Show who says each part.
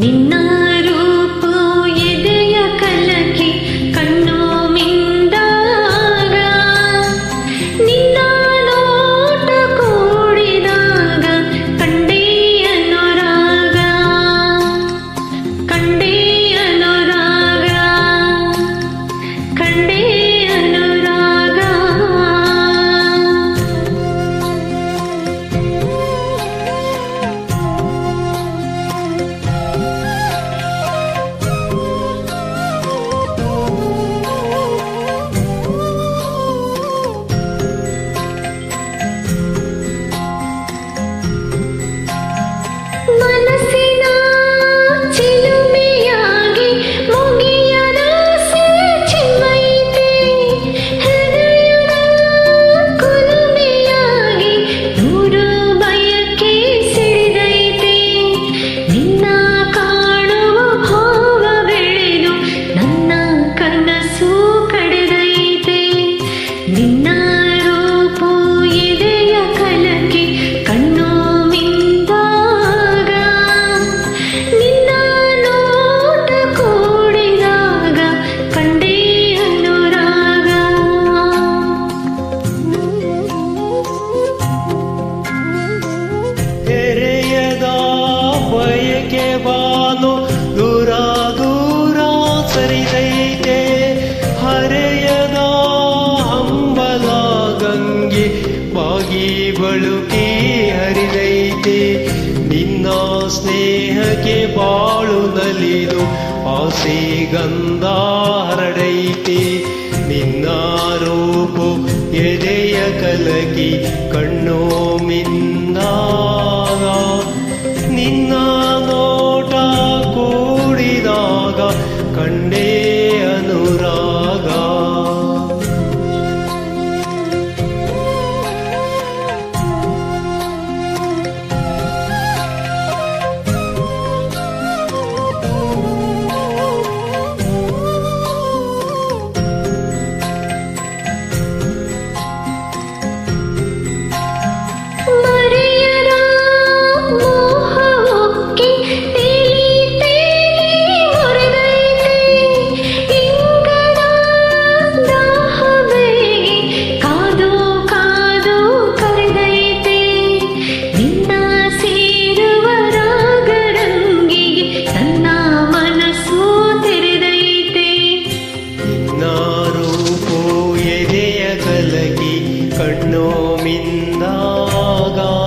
Speaker 1: നിന്നാര ಬಳುಕೆ ಹರಿದೈತೆ. ನಿನ್ನ ಸ್ನೇಹಕ್ಕೆ ಬಾಳು ನಲಿದು ಆಸೆ ಗಂಧ ಹರಡೈತೆ. ನಿನ್ನಾರೋಪು ಎದೆಯ ಕಲಕಿ ಕಣ್ಣೋ ಮಿನ್ನ ನಿನ್ನ ನೋಟ ಕೂಡಿದಾಗ ಕಣ್ಣೇ all gone.